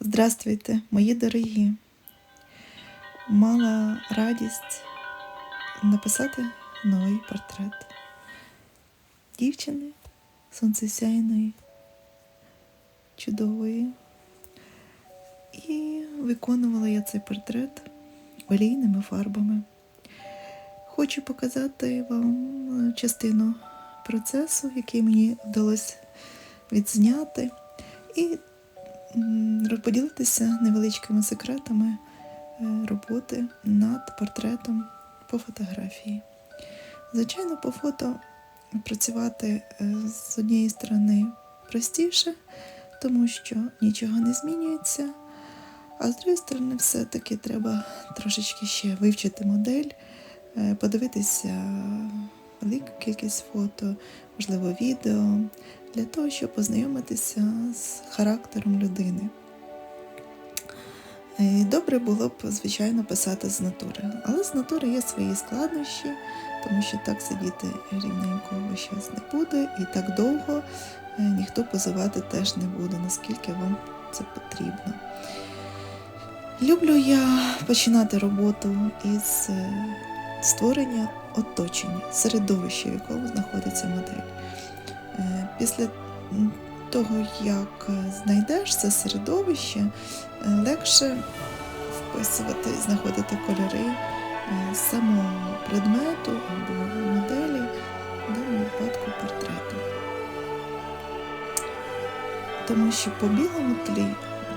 Здравствуйте, мої дорогі. Мала радість написати новий портрет дівчини сонцесяйної, чудової. І виконувала я цей портрет олійними фарбами. Хочу показати вам частину процесу, який мені вдалося відзняти, і поділитися невеличкими секретами е, роботи над портретом по фотографії. Звичайно, по фото працювати е, з однієї сторони простіше, тому що нічого не змінюється. А з другої сторони, все-таки треба трошечки ще вивчити модель, е, подивитися велику кількість фото, можливо, відео, для того, щоб познайомитися з характером людини. Добре було б, звичайно, писати з натури. Але з натури є свої складнощі, тому що так сидіти рівненько весь час не буде, і так довго е, ніхто позивати теж не буде, наскільки вам це потрібно. Люблю я починати роботу із е, створення оточення, середовища, в якому знаходиться модель. Е, Після того, як е, знайдеш це середовище, е, легше вписувати, і знаходити кольори самого предмету або моделі, в даному випадку портрету. Тому що по білому тлі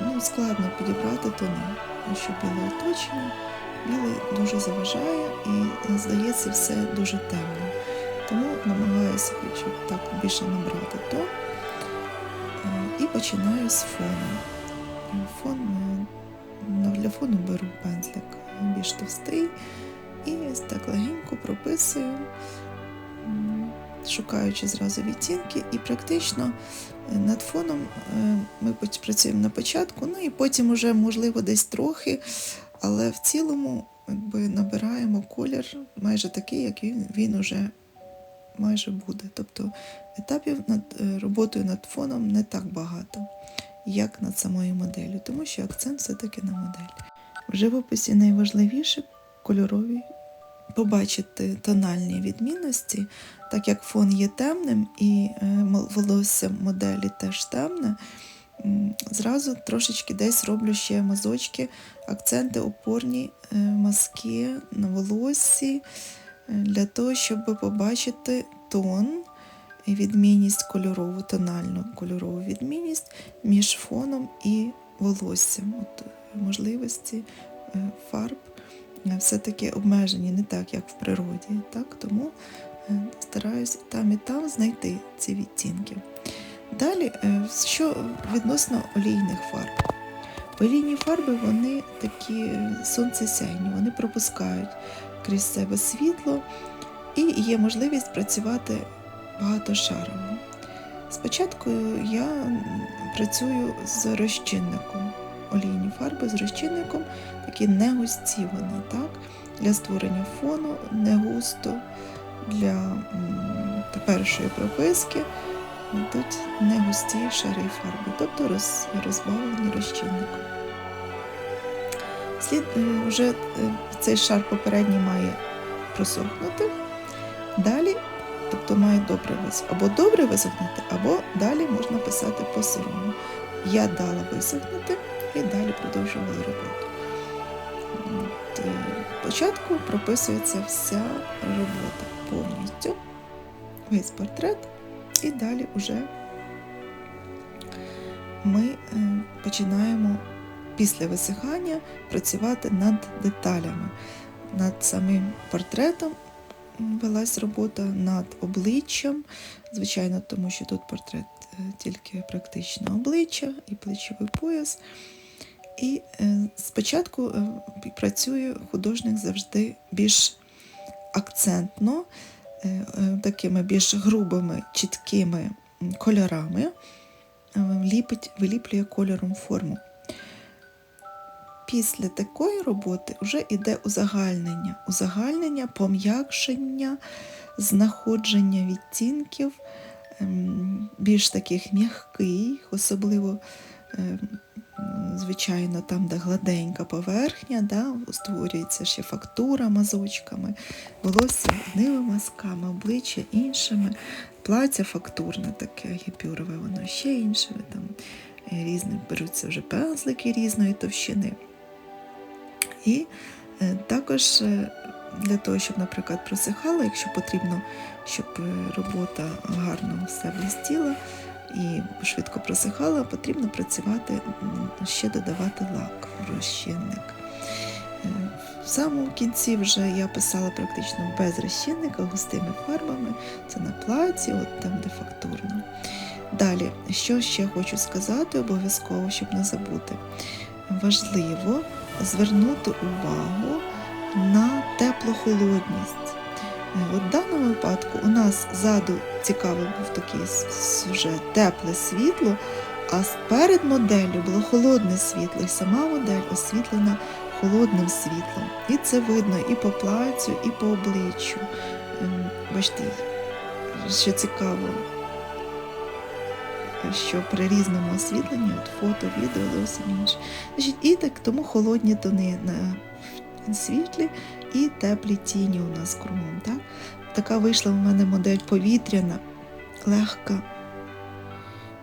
ну, складно підібрати тони, тому що біле оточення, біле дуже заважає і здається все дуже темним. Тому намагаюся хочу так більше набрати то е, і починаю з фону. Фон е, ну, для фону беру пензлик більш товстий і так легенько прописую, шукаючи зразу відтінки, і практично е, над фоном ми працюємо на початку, ну і потім уже, можливо, десь трохи, але в цілому якби, набираємо колір майже такий, як він, він уже майже буде. Тобто етапів над е, роботою над фоном не так багато, як над самою моделлю, тому що акцент все-таки на модель. В живописі найважливіше кольорові побачити тональні відмінності, так як фон є темним і е, волосся моделі теж темне. Зразу трошечки десь роблю ще мазочки, акценти опорні, е, мазки на волоссі, е, для того, щоб побачити тон відмінність кольорову, тональну кольорову відмінність між фоном і волоссям. От е, можливості е, фарб е, все-таки обмежені, не так, як в природі. Так? Тому стараюсь там і там знайти ці відтінки. Далі, що відносно олійних фарб. Олійні фарби вони такі сонцесяйні, вони пропускають крізь себе світло і є можливість працювати багатошарово. Спочатку я працюю з розчинником. Олійні фарби з розчинником, такі не густі вони, так? Для створення фону не густо, для першої прописки йдуть не густі шари фарби, тобто роз, розбавлені розчинником. Слід е, вже е, цей шар попередній має просохнути. Далі, тобто має добре вис... або добре висохнути, або далі можна писати по сирому. Я дала висохнути і далі продовжувала роботу. От, е, Спочатку прописується вся робота повністю, весь портрет, і далі вже ми починаємо після висихання працювати над деталями, над самим портретом велась робота, над обличчям, звичайно, тому що тут портрет е, тільки практично обличчя і плечовий пояс. І е, спочатку е, працює художник завжди більш акцентно, такими більш грубими, чіткими кольорами, ліпить, виліплює кольором форму. Після такої роботи вже йде узагальнення, узагальнення, пом'якшення, знаходження відтінків, ем, більш таких м'яких, особливо ем, звичайно, там, де гладенька поверхня, да, створюється ще фактура мазочками, волосся одними мазками, обличчя іншими, плаття фактурне таке гіпюрове, воно ще інше. Там різні беруться вже пензлики різної товщини. І е, також е, для того, щоб, наприклад, просихало, якщо потрібно, щоб е, робота гарно все блістіла і швидко просихала, потрібно працювати, ще додавати лак в розчинник. В самому кінці вже я писала практично без розчинника, густими фарбами. Це на плаці, от там, де фактурно. Далі, що ще хочу сказати, обов'язково, щоб не забути. Важливо звернути увагу на теплохолодність. Е, От в даному випадку у нас ззаду цікавий був такий сюжет, тепле світло, а перед моделлю було холодне світло, і сама модель освітлена холодним світлом. І це видно і по плацю, і по обличчю. Ем, Бачите, що цікаво, що при різному освітленні, от фото, відео зовсім інше. Значить, і так тому холодні тони на світлі і теплі тіні у нас кругом. Так? Така вийшла в мене модель повітряна, легка.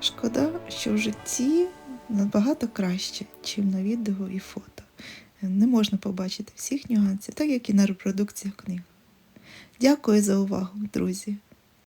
Шкода, що в житті набагато краще, ніж на відео і фото. Не можна побачити всіх нюансів, так як і на репродукціях книг. Дякую за увагу, друзі!